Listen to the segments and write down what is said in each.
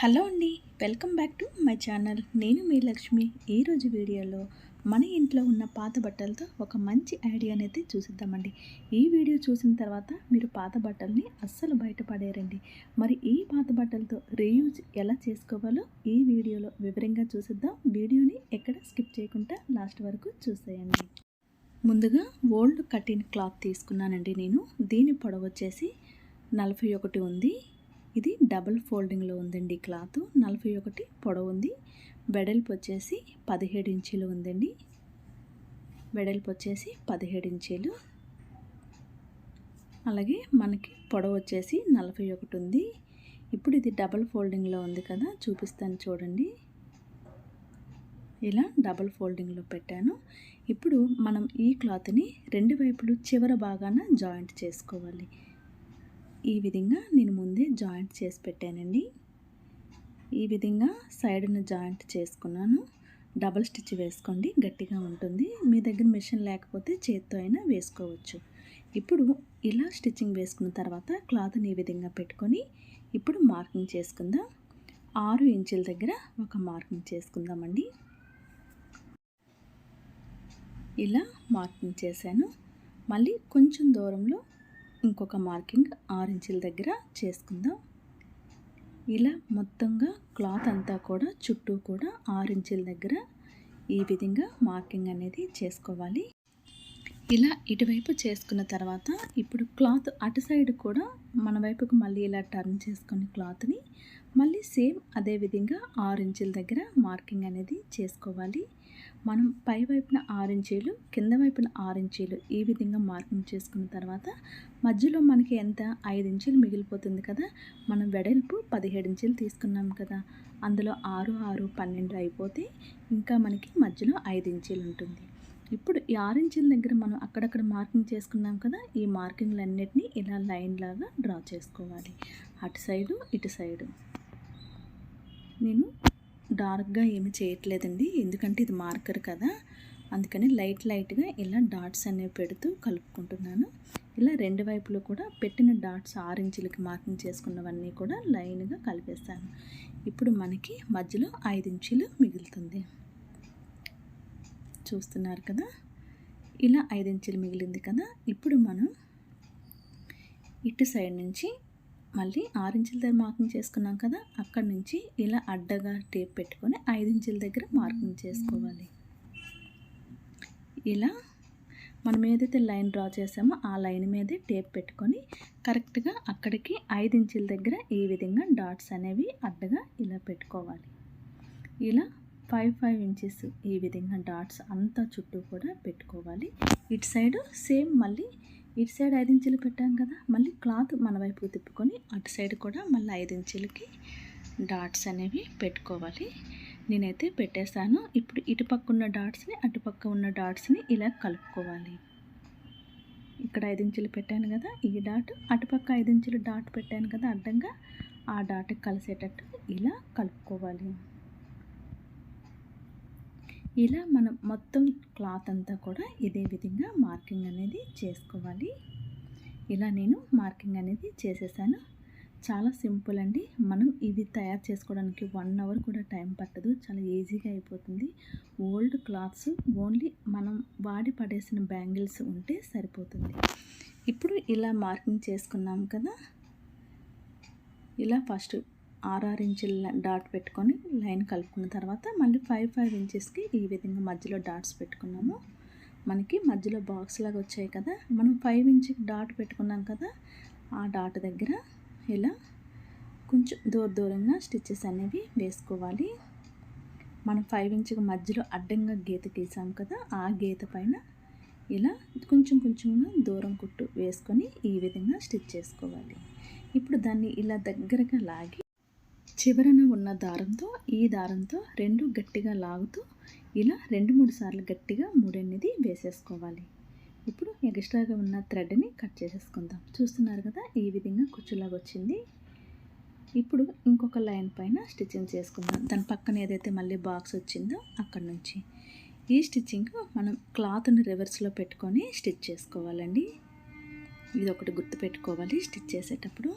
Hello అండి welcome back to my channel. నేను మీ లక్ష్మి. ఈరోజు వీడియోలో మన ఇంట్లో ఉన్న పాత బట్టలతో ఒక మంచి ఐడియా అనేది చూసిద్దామండి. ఈ వీడియో చూసిన తర్వాత మీరు పాత బట్టల్ని అస్సలు బయటపడేరండి మరి ఈ పాత బట్టలతో రీయూజ్ ఎలా చేసుకోవాలో ఈ వీడియోలో వివరంగా చూసిద్దాం. వీడియోని ఎక్కడ స్కిప్ చేయకుండా లాస్ట్ వరకు చూసేయండి. ముందుగా ఓల్డ్ కటింగ్ క్లాత్ తీసుకున్నానండి నేను. దీని పొడవు వచ్చేసి నలభై ఒకటి ఉంది. ఇది డబుల్ ఫోల్డింగ్లో ఉందండి క్లాత్. నలభై ఒకటి పొడవు ఉంది. వెడల్పు వచ్చేసి పదిహేడు ఇంచీలు ఉందండి. వెడల్పు వచ్చేసి పదిహేడు ఇంచీలు. అలాగే మనకి పొడవు వచ్చేసి నలభై ఒకటి ఉంది. ఇప్పుడు ఇది డబుల్ ఫోల్డింగ్లో ఉంది కదా చూపిస్తాను చూడండి. ఇలా డబుల్ ఫోల్డింగ్లో పెట్టాను. ఇప్పుడు మనం ఈ క్లాత్ని రెండు వైపులు చివర భాగాన జాయింట్ చేసుకోవాలి. ఈ విధంగా నేను ముందే జాయింట్ చేసి పెట్టానండి. ఈ విధంగా సైడ్ను జాయింట్ చేసుకున్నాను. డబల్ స్టిచ్ వేసుకోండి గట్టిగా ఉంటుంది. మీ దగ్గర మిషన్ లేకపోతే చేత్తో అయినా వేసుకోవచ్చు. ఇప్పుడు ఇలా స్టిచ్చింగ్ వేసుకున్న తర్వాత క్లాత్ని ఈ విధంగా పెట్టుకొని ఇప్పుడు మార్కింగ్ చేసుకుందాం. ఆరు ఇంచుల దగ్గర ఒక మార్కింగ్ చేసుకుందామండి. ఇలా మార్కింగ్ చేశాను. మళ్ళీ కొంచెం దూరంలో ఇంకొక మార్కింగ్ ఆరు ఇంచుల దగ్గర చేసుకుందాం. ఇలా మొత్తంగా క్లాత్ అంతా కూడా చుట్టూ కూడా ఆరు ఇంచుల దగ్గర ఈ విధంగా మార్కింగ్ అనేది చేసుకోవాలి. ఇలా ఇటువైపు చేసుకున్న తర్వాత ఇప్పుడు క్లాత్ అటు సైడ్ కూడా మన వైపుకు మళ్ళీ ఇలా టర్న్ చేసుకుని క్లాత్ని మళ్ళీ సేమ్ అదే విధంగా ఆరు ఇంచుల దగ్గర మార్కింగ్ అనేది చేసుకోవాలి. మనం పై వైపున ఆరు ఇంచీలు కింద వైపున ఆరు ఇంచీలు ఈ విధంగా మార్కింగ్ చేసుకున్న తర్వాత మధ్యలో మనకి ఎంత? ఐదు ఇంచులు మిగిలిపోతుంది కదా? మనం వెడల్పు పదిహేడు ఇంచులు తీసుకున్నాం కదా? అందులో ఆరు ఆరు పన్నెండు అయిపోతే ఇంకా మనకి మధ్యలో ఐదు ఇంచీలు ఉంటుంది. ఇప్పుడు ఈ ఆరు ఇంచుల దగ్గర మనం అక్కడక్కడ మార్కింగ్ చేసుకున్నాం కదా? ఈ మార్కింగ్లన్నిటినీ ఇలా లైన్ లాగా డ్రా చేసుకోవాలి. అటు సైడు ఇటు సైడు. నేను డార్క్గా ఏమి చేయట్లేదండి. ఎందుకంటే ఇది మార్కర్ కదా. అందుకని లైట్ లైట్గా ఇలా డాట్స్ అనేవి పెడుతూ కలుపుకుంటున్నాను. ఇలా రెండు వైపులు కూడా పెట్టిన డాట్స్ ఆరెంజ్లకి మార్కింగ్ చేసుకున్నవన్నీ కూడా లైన్గా కలిపేస్తాను ఇప్పుడు మనకి మధ్యలో ఐదు ఇంచులు మిగులుతుంది. చూస్తున్నారు కదా? ఇలా ఐదు ఇంచులు మిగిలింది కదా? ఇప్పుడు మనం ఇటు సైడ్ నుంచి మళ్ళీ ఆరించుల దగ్గర మార్కింగ్ చేసుకున్నాం కదా అక్కడ నుంచి ఇలా అడ్డగా టేప్ పెట్టుకొని ఐదించుల దగ్గర మార్కింగ్ చేసుకోవాలి. ఇలా మనం ఏదైతే లైన్ డ్రా చేసామో ఆ లైన్ మీదే టేప్ పెట్టుకొని కరెక్ట్గా అక్కడికి ఐదు ఇంచుల దగ్గర ఈ విధంగా డాట్స్ అనేవి అడ్డగా ఇలా పెట్టుకోవాలి. ఇలా ఫైవ్ ఫైవ్ ఇంచెస్ ఈ విధంగా డాట్స్ అంతా చుట్టూ కూడా పెట్టుకోవాలి. ఇటు సైడ్ సేమ్ మళ్ళీ ఇటు సైడ్ ఐదు ఇంచులు పెట్టాం కదా మళ్ళీ క్లాత్ మన వైపు తిప్పుకొని అటు సైడ్ కూడా మళ్ళీ ఐదు ఇంచులకి డాట్స్ అనేవి పెట్టుకోవాలి. నేనైతే పెట్టేశాను. ఇప్పుడు ఇటుపక్క ఉన్న డాట్స్ని అటుపక్క ఉన్న డాట్స్ని ఇలా కలుపుకోవాలి. ఇక్కడ ఐదు ఇంచులు పెట్టాను కదా ఈ డాట్ అటుపక్క ఐదు ఇంచులు డాట్ పెట్టాను కదా అడ్డంగా ఆ డాట్ కలిసేటట్టు ఇలా కలుపుకోవాలి. ఇలా మనం మొత్తం క్లాత్ అంతా కూడా ఇదే విధంగా మార్కింగ్ అనేది చేసుకోవాలి. ఇలా నేను మార్కింగ్ అనేది చేసేసాను. చాలా సింపుల్ అండి. మనం ఇవి తయారు చేసుకోవడానికి వన్ అవర్ కూడా టైం పట్టదు. చాలా ఈజీగా అయిపోతుంది. ఓల్డ్ క్లాత్స్ ఓన్లీ మనం వాడి పడేసిన బ్యాంగిల్స్ ఉంటే సరిపోతుంది. ఇప్పుడు ఇలా మార్కింగ్ చేసుకున్నాం కదా. ఇలా ఫస్ట్ ఆర్ఆర్ ఇంచుల డాట్ పెట్టుకొని లైన్ కలుపుకున్న తర్వాత మళ్ళీ ఫైవ్ ఫైవ్ ఇంచెస్కి ఈ విధంగా మధ్యలో డాట్స్ పెట్టుకున్నాము. మనకి మధ్యలో బాక్స్ లాగా వచ్చాయి కదా మనం ఫైవ్ ఇంచ్కి డాట్ పెట్టుకున్నాం కదా ఆ డాట్ దగ్గర ఇలా కొంచెం దూర దూరంగా స్టిచ్చెస్ అనేవి వేసుకోవాలి. మనం ఫైవ్ ఇంచుకి మధ్యలో అడ్డంగా గీత గీసాం కదా ఆ గీత పైన ఇలా కొంచెం కొంచెంగా దూరం కుట్టు వేసుకొని ఈ విధంగా స్టిచ్ చేసుకోవాలి. ఇప్పుడు దాన్ని ఇలా దగ్గరగా లాగి చివరన ఉన్న దారంతో ఈ దారంతో రెండు గట్టిగా లాగుతూ ఇలా రెండు మూడు సార్లు గట్టిగా మూడెనిమిది వేసేసుకోవాలి. ఇప్పుడు ఎక్స్ట్రాగా ఉన్న థ్రెడ్ని కట్ చేసేసుకుందాం. చూస్తున్నారు కదా ఈ విధంగా కుచ్చులాగా వచ్చింది. ఇప్పుడు ఇంకొక లైన్ పైన స్టిచ్చింగ్ చేసుకుందాం. దాని పక్కన ఏదైతే మళ్ళీ బాక్స్ వచ్చిందో అక్కడ నుంచి. ఈ స్టిచ్చింగ్ మనం క్లాత్ని రివర్స్లో పెట్టుకొని స్టిచ్ చేసుకోవాలండి. ఇది ఒకటి గుర్తుపెట్టుకోవాలి. స్టిచ్ చేసేటప్పుడు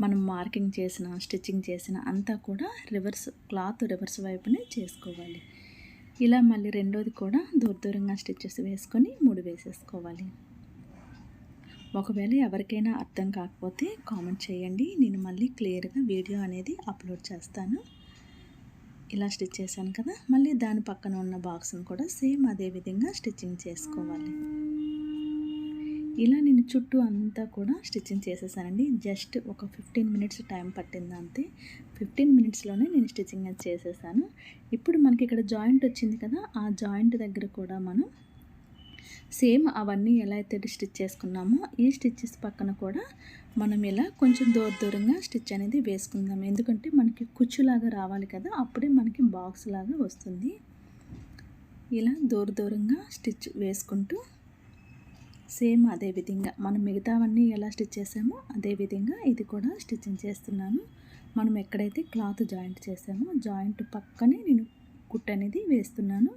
మనం మార్కింగ్ చేసిన స్టిచ్చింగ్ చేసిన అంతా కూడా రివర్స్ క్లాత్ రివర్స్ వైపునే చేసుకోవాలి. ఇలా మళ్ళీ రెండోది కూడా దూర దూరంగా స్టిచ్చెస్ వేసుకొని మూడు వేసేసుకోవాలి. ఒకవేళ ఎవరికైనా అర్థం కాకపోతే కామెంట్ చేయండి. నేను మళ్ళీ క్లియర్గా వీడియో అనేది అప్లోడ్ చేస్తాను. ఇలా స్టిచ్ చేశాను కదా మళ్ళీ దాని పక్కన ఉన్న బాక్స్ని కూడా సేమ్ అదే విధంగా స్టిచ్చింగ్ చేసుకోవాలి. ఇలా నేను చుట్టూ అంతా కూడా స్టిచ్చింగ్ చేసేసానండి. జస్ట్ ఒక ఫిఫ్టీన్ మినిట్స్ టైం పట్టింది అంతే. ఫిఫ్టీన్ మినిట్స్లోనే నేను స్టిచ్చింగ్ అది చేసేసాను. ఇప్పుడు మనకి ఇక్కడ జాయింట్ వచ్చింది కదా ఆ జాయింట్ దగ్గర కూడా మనం సేమ్ అవన్నీ ఎలా అయితే స్టిచ్ చేసుకున్నామో ఈ స్టిచ్చెస్ పక్కన కూడా మనం ఇలా కొంచెం దూర దూరంగా స్టిచ్ అనేది వేసుకుందాం. ఎందుకంటే మనకి కుచ్చులాగా రావాలి కదా అప్పుడే మనకి బాక్స్ లాగా వస్తుంది. ఇలా దూర దూరంగా స్టిచ్ వేసుకుంటూ సేమ్ అదే విధంగా మనం మిగతావన్నీ ఎలా స్టిచ్ చేసామో అదే విధంగా ఇది కూడా స్టిచ్చింగ్ చేస్తున్నాను. మనం ఎక్కడైతే క్లాత్ జాయింట్ చేసామో జాయింట్ పక్కనే నేను కుట్ అనేది వేస్తున్నాను.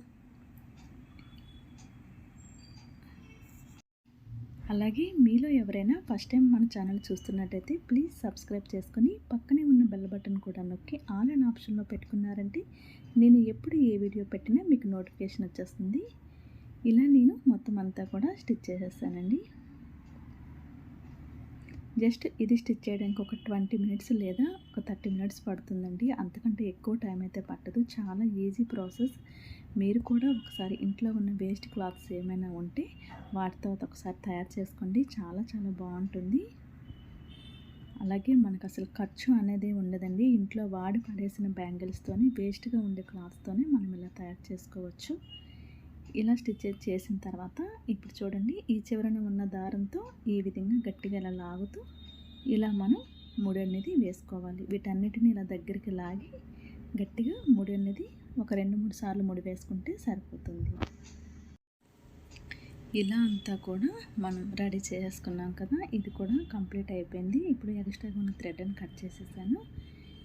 అలాగే మీలో ఎవరైనా ఫస్ట్ టైం మన ఛానల్ చూస్తున్నట్టయితే ప్లీజ్ సబ్స్క్రైబ్ చేసుకుని పక్కనే ఉన్న బెల్ బటన్ కూడా నొక్కి ఆల్ అండ్ ఆప్షన్లో పెట్టుకున్నారంటే నేను ఎప్పుడు ఏ వీడియో పెట్టినా మీకు నోటిఫికేషన్ వచ్చేస్తుంది. ఇలా నేను మొత్తం అంతా కూడా స్టిచ్ చేసేస్తానండి. జస్ట్ ఇది స్టిచ్ చేయడానికి ఒక ట్వంటీ మినిట్స్ లేదా ఒక థర్టీ మినిట్స్ పడుతుందండి. అంతకంటే ఎక్కువ టైం అయితే పట్టదు. చాలా ఈజీ ప్రాసెస్. మీరు కూడా ఒకసారి ఇంట్లో ఉన్న వేస్ట్ క్లాత్స్ ఏమైనా ఉంటే వాటితో ఒకసారి తయారు చేసుకోండి. చాలా చాలా బాగుంటుంది. అలాగే మనకు అసలు ఖర్చు అనేది ఉండదండి. ఇంట్లో వాడి పడేసిన బ్యాంగిల్స్తోని వేస్ట్గా ఉండే క్లాత్స్తోనే మనం ఇలా తయారు చేసుకోవచ్చు. ఇలా స్టిచ్ చేసిన తర్వాత ఇప్పుడు చూడండి ఈ చివరన ఉన్న దారంతో ఈ విధంగా గట్టిగా ఇలా లాగుతూ ఇలా మనం ముడి అనేది వేసుకోవాలి. వీటన్నిటిని ఇలా దగ్గరికి లాగి గట్టిగా ముడి అనేది ఒక రెండు మూడు సార్లు ముడి వేసుకుంటే సరిపోతుంది. ఇలా అంతా కూడా మనం రెడీ చేసుకున్నాం కదా ఇది కూడా కంప్లీట్ అయిపోయింది. ఇప్పుడు ఎక్స్ట్రా ఉన్న థ్రెడ్ అని కట్ చేసేసాను.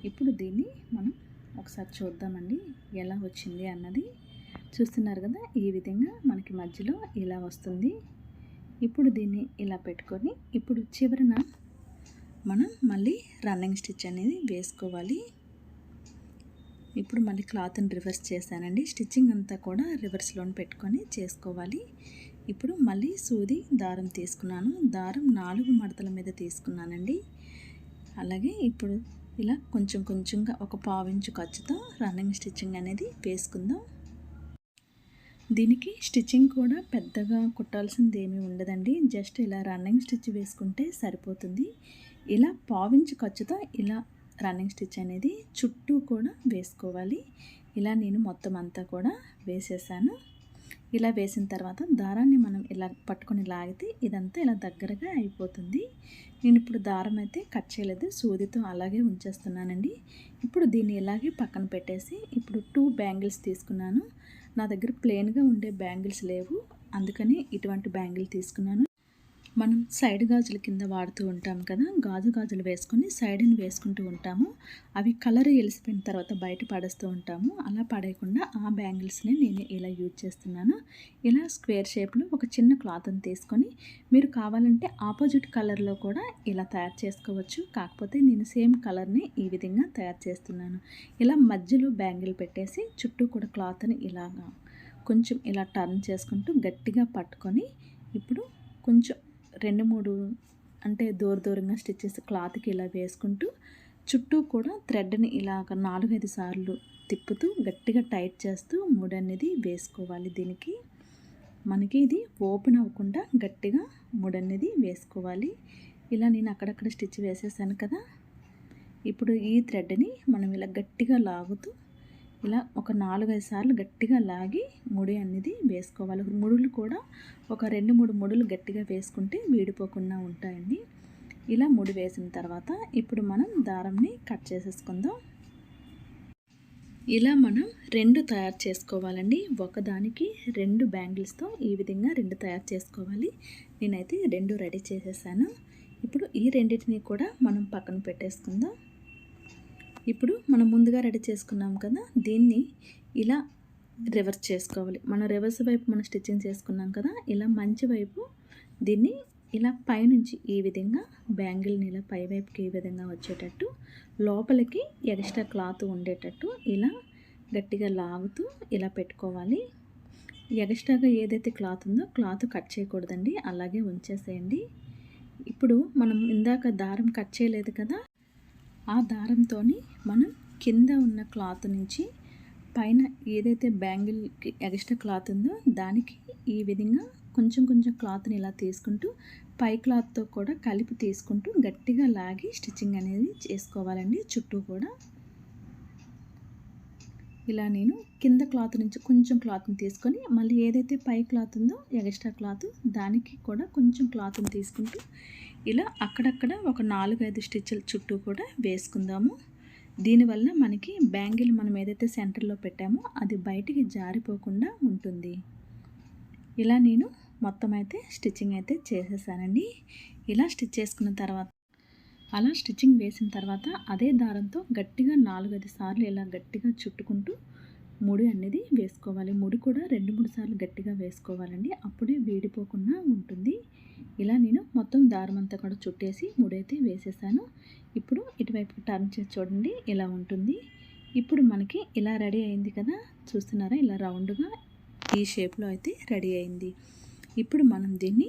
ఇప్పుడు దీన్ని మనం ఒకసారి చూద్దామండి ఎలా వచ్చింది అన్నది. చూస్తున్నారు కదా ఈ విధంగా మనకి మధ్యలో ఇలా వస్తుంది. ఇప్పుడు దీన్ని ఇలా పెట్టుకొని ఇప్పుడు చివరన మనం మళ్ళీ రన్నింగ్ స్టిచ్ అనేది వేసుకోవాలి. ఇప్పుడు మళ్ళీ క్లాత్ని రివర్స్ చేశానండి. స్టిచ్చింగ్ అంతా కూడా రివర్స్లో పెట్టుకొని చేసుకోవాలి. ఇప్పుడు మళ్ళీ సూది దారం తీసుకున్నాను. దారం నాలుగు మడతల మీద తీసుకున్నానండి. అలాగే ఇప్పుడు ఇలా కొంచెం కొంచెంగా ఒక పావించు ఖర్చుతో రన్నింగ్ స్టిచ్చింగ్ అనేది వేసుకుందాం. దీనికి స్టిచ్చింగ్ కూడా పెద్దగా కుట్టాల్సింది ఏమీ ఉండదండి. జస్ట్ ఇలా రన్నింగ్ స్టిచ్ వేసుకుంటే సరిపోతుంది. ఇలా పావించి ఖర్చుతో ఇలా రన్నింగ్ స్టిచ్ అనేది చుట్టూ కూడా వేసుకోవాలి. ఇలా నేను మొత్తం అంతా కూడా వేసేసాను. ఇలా వేసిన తర్వాత దారాన్ని మనం ఇలా పట్టుకొని లాగితే ఇదంతా ఇలా దగ్గరగా అయిపోతుంది. నేను ఇప్పుడు దారం అయితే కట్ చేయలేదు. సూదితో అలాగే ఉంచేస్తున్నానండి. ఇప్పుడు దీన్ని ఇలాగే పక్కన పెట్టేసి ఇప్పుడు టూ బ్యాంగిల్స్ తీసుకున్నాను. నా దగ్గర ప్లెయిన్గా ఉండే బ్యాంగిల్స్ లేవు. అందుకని ఇటువంటి బ్యాంగిల్ తీసుకున్నాను. మనం సైడ్ గాజుల కింద వాడుతూ ఉంటాం కదా గాజు గాజులు వేసుకొని సైడ్ని వేసుకుంటూ ఉంటాము. అవి కలర్ ఎలిసిపోయిన తర్వాత బయట పడేస్తూ ఉంటాము. అలా పడేయకుండా ఆ బ్యాంగిల్స్ని నేను ఇలా యూజ్ చేస్తున్నాను. ఇలా స్క్వేర్ షేప్లో ఒక చిన్న క్లాత్ని తీసుకొని మీరు కావాలంటే ఆపోజిట్ కలర్లో కూడా ఇలా తయారు చేసుకోవచ్చు. కాకపోతే నేను సేమ్ కలర్ని ఈ విధంగా తయారు చేస్తున్నాను. ఇలా మధ్యలో బ్యాంగిల్ పెట్టేసి చుట్టూ కూడా క్లాత్ని ఇలాగా కొంచెం ఇలా టర్న్ చేసుకుంటూ గట్టిగా పట్టుకొని ఇప్పుడు కొంచెం రెండు మూడు అంటే దూర దూరంగా స్టిచ్చెస్ క్లాత్కి ఇలా వేసుకుంటూ చుట్టూ కూడా థ్రెడ్ని ఇలాగ నాలుగైదు సార్లు తిప్పుతూ గట్టిగా టైట్ చేస్తూ మూడు అనేది వేసుకోవాలి దీనికి. మనకి ఇది ఓపెన్ అవ్వకుండా గట్టిగా మూడు అనేది వేసుకోవాలి. ఇలా నేను అక్కడక్కడ స్టిచ్ వేసేసాను కదా. ఇప్పుడు ఈ థ్రెడ్ని మనం ఇలా గట్టిగా లాగుతూ ఇలా ఒక నాలుగైదు సార్లు గట్టిగా లాగి ముడి అనేది వేసుకోవాలి. ముడులు కూడా ఒక రెండు మూడు ముడులు గట్టిగా వేసుకుంటే వీడిపోకుండా ఉంటాయండి. ఇలా ముడి వేసిన తర్వాత ఇప్పుడు మనం దారంని కట్ చేసేసుకుందాం. ఇలా మనం రెండు తయారు చేసుకోవాలండి. ఒకదానికి రెండు బ్యాంగిల్స్తో ఈ విధంగా రెండు తయారు చేసుకోవాలి. నేనైతే రెండు రెడీ చేసేసాను. ఇప్పుడు ఈ రెండింటిని కూడా మనం పక్కన పెట్టేసుకుందాం. ఇప్పుడు మనం ముందుగా రెడీ చేసుకున్నాం కదా దీన్ని ఇలా రివర్స్ చేసుకోవాలి. మన రివర్స్ వైపు మనం స్టిచ్చింగ్ చేసుకున్నాం కదా ఇలా మంచి వైపు దీన్ని ఇలా పైనుంచి ఈ విధంగా బ్యాంగిల్ని ఇలా పైవైపుకి ఈ విధంగా వచ్చేటట్టు లోపలికి ఎక్స్ట్రా క్లాత్ ఉండేటట్టు ఇలా గట్టిగా లాగుతూ ఇలా పెట్టుకోవాలి. ఎక్స్ట్రాగా ఏదైతే క్లాత్ ఉందో క్లాత్ కట్ చేయకూడదండి అలాగే ఉంచేసేయండి. ఇప్పుడు మనం ఇందాక దారం కట్ చేయలేదు కదా ఆ దారంతో మనం కింద ఉన్న క్లాత్ నుంచి పైన ఏదైతే బ్యాంగిల్కి ఎక్స్ట్రా క్లాత్ ఉందో దానికి ఈ విధంగా కొంచెం కొంచెం క్లాత్ని ఇలా తీసుకుంటూ పై క్లాత్తో కూడా కలిపి తీసుకుంటూ గట్టిగా లాగి స్టిచ్చింగ్ అనేది చేసుకోవాలండి. చుట్టూ కూడా. ఇలా నేను కింద క్లాత్ నుంచి కొంచెం క్లాత్ని తీసుకొని మళ్ళీ ఏదైతే పై క్లాత్ ఉందో ఎక్స్ట్రా క్లాత్ దానికి కూడా కొంచెం క్లాత్ని తీసుకుంటూ ఇలా అక్కడక్కడ ఒక నాలుగైదు స్టిచ్ల చుట్టూ కూడా వేసుకుందాము. దీనివల్ల మనకి బ్యాంగిల్ మనం ఏదైతే సెంటర్లో పెట్టామో అది బయటికి జారిపోకుండా ఉంటుంది. ఇలా నేను మొత్తం అయితే స్టిచ్చింగ్ అయితే చేసేసానండి. ఇలా స్టిచ్ చేసుకున్న తర్వాత అలా స్టిచ్చింగ్ వేసిన తర్వాత అదే దారంతో గట్టిగా నాలుగైదు సార్లు ఇలా గట్టిగా చుట్టుకుంటూ ముడి అనేది వేసుకోవాలి. ముడి కూడా రెండు మూడు సార్లు గట్టిగా వేసుకోవాలండి. అప్పుడే వేడిపోకుండా ఉంటుంది. ఇలా నేను మొత్తం దారం అంతా కూడా చుట్టేసి ముడైతే వేసేసాను. ఇప్పుడు ఇటువైపు టర్న్ చేసి చూడండి ఇలా ఉంటుంది. ఇప్పుడు మనకి ఇలా రెడీ అయింది కదా? చూస్తున్నారా? ఇలా రౌండ్గా ఈ షేప్లో అయితే రెడీ అయింది. ఇప్పుడు మనం దీన్ని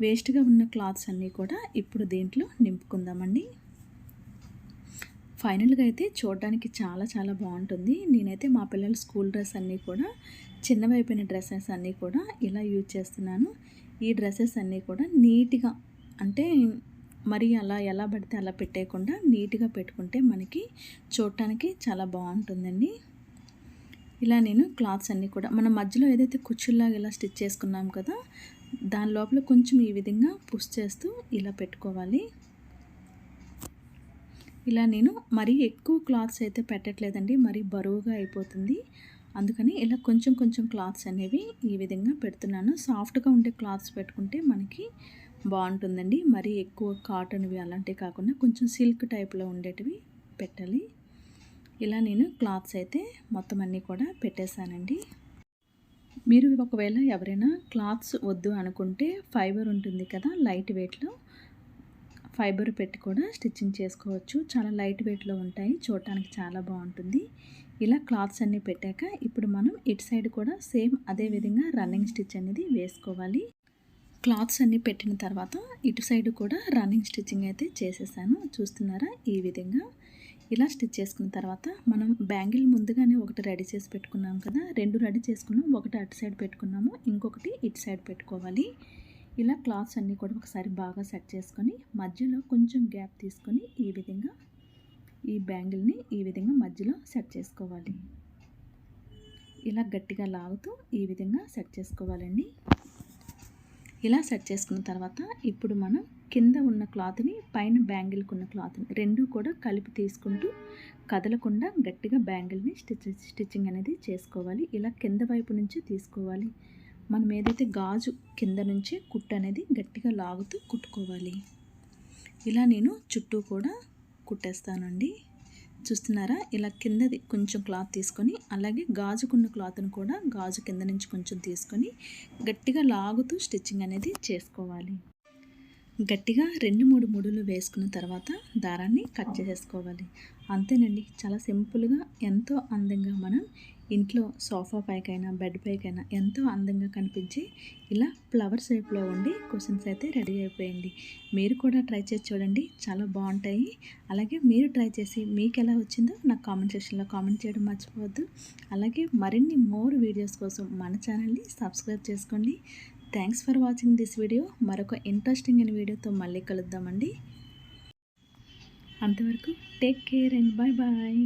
వేస్ట్గా ఉన్న క్లాత్స్ అన్నీ కూడా ఇప్పుడు దీంట్లో నింపుకుందామండి. ఫైనల్గా అయితే చూడడానికి చాలా చాలా బాగుంటుంది. నేనైతే మా పిల్లల స్కూల్ డ్రెస్ అన్నీ కూడా చిన్నవైపోయిన డ్రెస్సెస్ అన్నీ కూడా ఇలా యూజ్ చేస్తున్నాను. ఈ డ్రెస్సెస్ అన్నీ కూడా నీట్గా అంటే మరి అలా ఎలా పడితే అలా పెట్టేయకుండా నీట్గా పెట్టుకుంటే మనకి చూడటానికి చాలా బాగుంటుందండి. ఇలా నేను క్లాత్స్ అన్నీ కూడా మన మధ్యలో ఏదైతే కుచ్చుల్లాగా ఇలా స్టిచ్ చేసుకున్నాం కదా దాని లోపల కొంచెం ఈ విధంగా పుష్ చేస్తూ ఇలా పెట్టుకోవాలి. ఇలా నేను మరీ ఎక్కువ క్లాత్స్ అయితే పెట్టట్లేదండి. మరీ బరువుగా అయిపోతుంది. అందుకని ఇలా కొంచెం కొంచెం క్లాత్స్ అనేవి ఈ విధంగా పెడుతున్నాను. సాఫ్ట్గా ఉండే క్లాత్స్ పెట్టుకుంటే మనకి బాగుంటుందండి. మరీ ఎక్కువ కాటన్వి అలాంటివి కాకుండా కొంచెం సిల్క్ టైప్లో ఉండేటివి పెట్టాలి. ఇలా నేను క్లాత్స్ అయితే మొత్తం అన్నీ కూడా పెట్టేశానండి. మీరు ఒకవేళ ఎవరైనా క్లాత్స్ వద్దు అనుకుంటే ఫైబర్ ఉంటుంది కదా లైట్ వెయిట్లో ఫైబర్ పెట్టి కూడా స్టిచ్చింగ్ చేసుకోవచ్చు. చాలా లైట్ వెయిట్లో ఉంటాయి. చూడటానికి చాలా బాగుంటుంది. ఇలా క్లాత్స్ అన్నీ పెట్టాక ఇప్పుడు మనం ఇటు సైడ్ కూడా సేమ్ అదే విధంగా రన్నింగ్ స్టిచ్ అనేది వేసుకోవాలి. క్లాత్స్ అన్నీ పెట్టిన తర్వాత ఇటు సైడ్ కూడా రన్నింగ్ స్టిచ్చింగ్ అయితే చేసేసాను. చూస్తున్నారా? ఈ విధంగా ఇలా స్టిచ్ చేసుకున్న తర్వాత మనం బ్యాంగిల్ ముందుగానే ఒకటి రెడీ చేసి పెట్టుకున్నాం కదా. రెండు రెడీ చేసుకున్నాం. ఒకటి అటు సైడ్ పెట్టుకున్నాము. ఇంకొకటి ఇటు సైడ్ పెట్టుకోవాలి. ఇలా క్లాత్స్ అన్నీ కూడా ఒకసారి బాగా సెట్ చేసుకొని మధ్యలో కొంచెం గ్యాప్ తీసుకొని ఈ విధంగా ఈ బ్యాంగిల్ని ఈ విధంగా మధ్యలో సెట్ చేసుకోవాలి. ఇలా గట్టిగా లాగుతూ ఈ విధంగా సెట్ చేసుకోవాలండి. ఇలా సెట్ చేసుకున్న తర్వాత ఇప్పుడు మనం కింద ఉన్న క్లాత్ని పైన బ్యాంగిల్కి ఉన్న క్లాత్ని రెండు కూడా కలిపి తీసుకుంటూ కదలకుండా గట్టిగా బ్యాంగిల్ని స్టిచ్ స్టిచ్చింగ్ అనేది చేసుకోవాలి. ఇలా కింద వైపు నుంచి తీసుకోవాలి. మనం ఏదైతే గాజు కింద నుంచి కుట్టు అనేది గట్టిగా లాగుతూ కుట్టుకోవాలి. ఇలా నేను చుట్టూ కూడా కుట్టేస్తానండి. చూస్తున్నారా? ఇలా కిందది కొంచెం క్లాత్ తీసుకొని అలాగే గాజుకున్న క్లాత్ను కూడా గాజు కింద నుంచి కొంచెం తీసుకొని గట్టిగా లాగుతూ స్టిచ్చింగ్ అనేది చేసుకోవాలి. గట్టిగా రెండు మూడు ముడులు వేసుకున్న తర్వాత దారాన్ని కట్ చేసేసుకోవాలి. అంతేనండి. చాలా సింపుల్గా ఎంతో అందంగా మనం ఇంట్లో సోఫా పైకైనా బెడ్ పైకైనా ఎంతో అందంగా కనిపించి ఇలా ఫ్లవర్ షేప్లో ఉండి క్వశ్చన్స్ అయితే రెడీ అయిపోయింది. మీరు కూడా ట్రై చేసి చూడండి. చాలా బాగుంటాయి. అలాగే మీరు ట్రై చేసి మీకు ఎలా వచ్చిందో నాకు కామెంట్ సెక్షన్లో కామెంట్ చేయడం మర్చిపోవద్దు. అలాగే మరిన్ని మోర్ వీడియోస్ కోసం మన ఛానల్ని సబ్స్క్రైబ్ చేసుకోండి. Thanks for watching this video. మరొక ఇంట్రెస్టింగ్ అయిన వీడియోతో మళ్ళీ కలుద్దామండి. అంతవరకు take care and bye bye